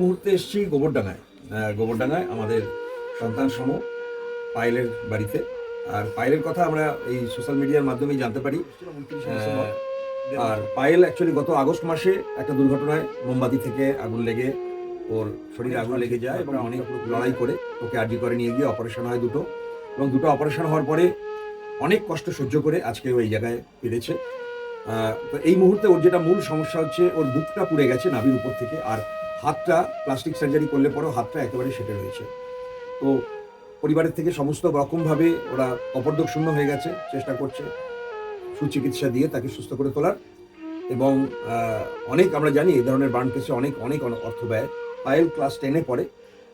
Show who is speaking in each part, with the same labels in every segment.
Speaker 1: মুহূর্তে এসেছি গোবরডাঙ্গায়। গোবরডাঙ্গায় আমাদের সন্তান সম পায়েলের বাড়িতে। আর পায়েলের কথা আমরা এই সোশ্যাল মিডিয়ার মাধ্যমেই জানতে পারি। আর পায়েল অ্যাকচুয়ালি গত আগস্ট মাসে একটা দুর্ঘটনায় মোমবাতি থেকে আগুন লেগে ওর শরীরে আগুন লেগে যায় এবং অনেক লড়াই করে ওকে আর্জি করে নিয়ে গিয়ে অপারেশন হয় দুটো। এবং দুটো অপারেশন হওয়ার পরে অনেক কষ্ট সহ্য করে আজকে ওই জায়গায় ফিরেছে। তো এই মুহূর্তে ওর যেটা মূল সমস্যা হচ্ছে, ওর বুকটা পুড়ে গেছে নাভির উপর থেকে। আর হাতটা প্লাস্টিক সার্জারি করলে পরেও হাতটা একেবারে সেটে রয়েছে। তো পরিবারের থেকে সমস্ত রকমভাবে ওরা অপরদক শূন্য হয়ে গেছে চেষ্টা করছে সুচিকিৎসা দিয়ে তাকে সুস্থ করে তোলার এবং অনেক আমরা জানি এই ধরনের বার্ন কেসে অনেক অনেক অনেক অর্থ ব্যয়। পায়েল ক্লাস টেনে পড়ে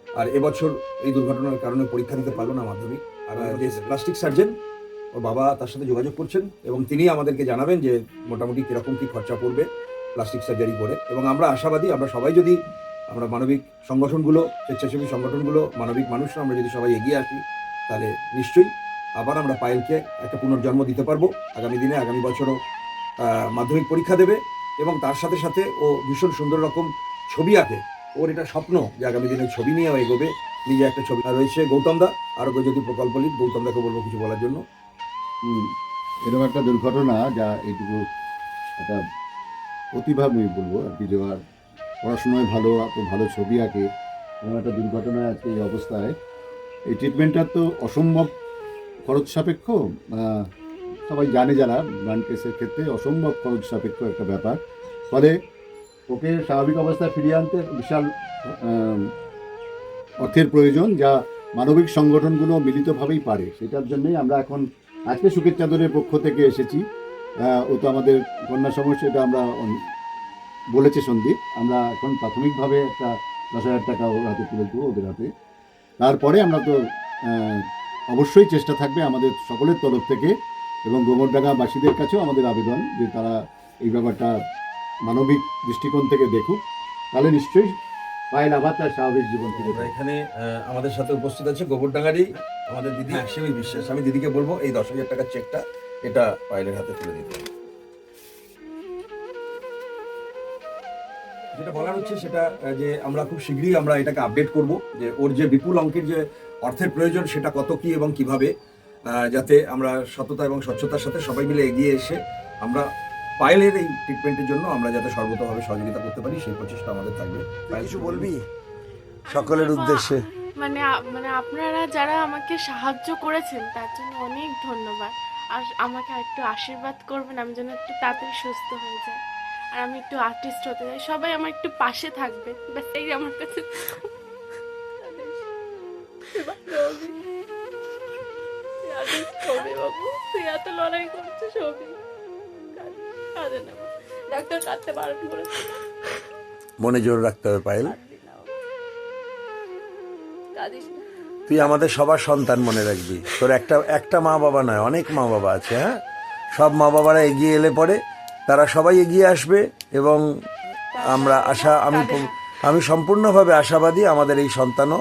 Speaker 1: আর এবছর এই দুর্ঘটনার কারণে পরীক্ষা দিতে পারল না মাধ্যমিক। আর যে প্লাস্টিক সার্জন ওর বাবা তার সাথে যোগাযোগ করছেন এবং তিনি আমাদেরকে জানাবেন যে মোটামুটি কীরকম কী খরচা পড়বে। প্লাস্টিক সার্জারি করে। এবং আমরা আশাবাদী, আমরা সবাই যদি আমরা মানবিক সংগঠনগুলো, স্বেচ্ছাসেবী সংগঠনগুলো, মানবিক মানুষরা আমরা যদি সবাই এগিয়ে আসি, তাহলে নিশ্চয়ই আবার আমরা পায়েলকে একটা পুনর্জন্ম দিতে পারব। আগামী দিনে, আগামী বছরও মাধ্যমিক পরীক্ষা দেবে এবং তার সাথে সাথে ও ভীষণ সুন্দর রকম ছবি আঁকে। ওর এটা স্বপ্ন যে আগামী দিনে ছবি নিয়ে এগোবে। নিজে একটা ছবি রয়েছে গৌতম দা। আরোগ্য যদি প্রকল্প লিড গৌতম দাকে বলব কিছু বলার জন্য।
Speaker 2: এরকম একটা দুর্ঘটনা যা এইটুকু একটা প্রতিভা আমি বলব আর কি, যে আর পড়াশোনায় ভালো এত ভালো ছবি আঁকে, এরকম একটা দুর্ঘটনা আজকে এই অবস্থায়। এই ট্রিটমেন্টটা তো অসম্ভব খরচ সাপেক্ষ সবাই জানে যারা ব্রান্ড কেসের ক্ষেত্রে অসম্ভব খরচ সাপেক্ষ একটা ব্যাপার। ফলে ওকে স্বাভাবিক অবস্থায় ফিরিয়ে আনতে বিশাল অর্থের প্রয়োজন যা মানবিক সংগঠনগুলো মিলিতভাবেই পারে। সেটার জন্যই আমরা এখন আজকে সুখের চাদরের পক্ষ থেকে এসেছি। ও তো আমাদের কন্যা সমস্যা এটা আমরা বলেছে সন্দীপ। আমরা এখন প্রাথমিকভাবে একটা দশ হাজার টাকা ওর হাতে তুলে দেবো ওদের হাতে। তারপরে আমরা তো অবশ্যই চেষ্টা থাকবে আমাদের সকলের তরফ থেকে এবং গোবরডাঙ্গাবাসীদের কাছেও আমাদের আবেদন যে তারা এই ব্যাপারটা মানবিক দৃষ্টিকোণ থেকে দেখুক। তাহলে নিশ্চয়ই পায়েল আবার তার স্বাভাবিক জীবন থেকে
Speaker 1: এখানে আমাদের সাথে উপস্থিত আছে গোবরডাঙ্গারই আমাদের দিদি সেমি বিশ্বাস আমি দিদিকে বলব এই দশ হাজার টাকার চেকটা এটা পায়েলের হাতে তুলে দিতে। যেটা বলার হচ্ছে সেটা যে আমরা খুব শীঘ্রই আমরা এটাকে আপডেট করব যে ওর যে বিপুল অঙ্কের যে অর্থের প্রয়োজন সেটা কত কি এবং কীভাবে যাতে আমরা সততা এবং স্বচ্ছতার সাথে সবাই মিলে এগিয়ে এসে আমরা পায়েলের এই ট্রিটমেন্টের জন্য আমরা যাতে সর্বতভাবে সহযোগিতা করতে পারি সেই প্রচেষ্টা আমাদের থাকবে।
Speaker 3: কিছু বলবি? সকলের উদ্দেশ্যে।
Speaker 4: মানে মানে আপনারা যারা আমাকে সাহায্য করেছেন তার জন্য অনেক ধন্যবাদ। আর আমাকে একটু আশীর্বাদ করবেন আমি যেন একটু তাড়াতাড়ি সুস্থ হয়ে যাই। আর আমি একটু আর্টিস্ট হতে চাই। সবাই আমার একটু পাশে থাকবে। ব্যাস এই আমার কাছে। তুই এত লড়াই করছিস সবই ডাক্তার কাঁদতে বারণ করেছে
Speaker 3: মনে জোর রাখতে হবে পায়েল। তুই আমাদের সবার সন্তান মনে রাখবি। তোর একটা একটা মা বাবা নয় অনেক মা বাবা আছে হ্যাঁ? সব মা বাবারা এগিয়ে এলে পরে তারা সবাই এগিয়ে আসবে এবং আমরা আশা আমি আমি সম্পূর্ণভাবে আশাবাদী আমাদের এই সন্তানও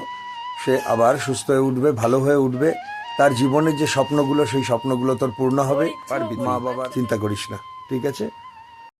Speaker 3: সে আবার সুস্থ হয়ে উঠবে ভালো হয়ে উঠবে। তার জীবনের যে স্বপ্নগুলো সেই স্বপ্নগুলো তোর পূর্ণ হবে। মা বাবা চিন্তা করিস না ঠিক আছে?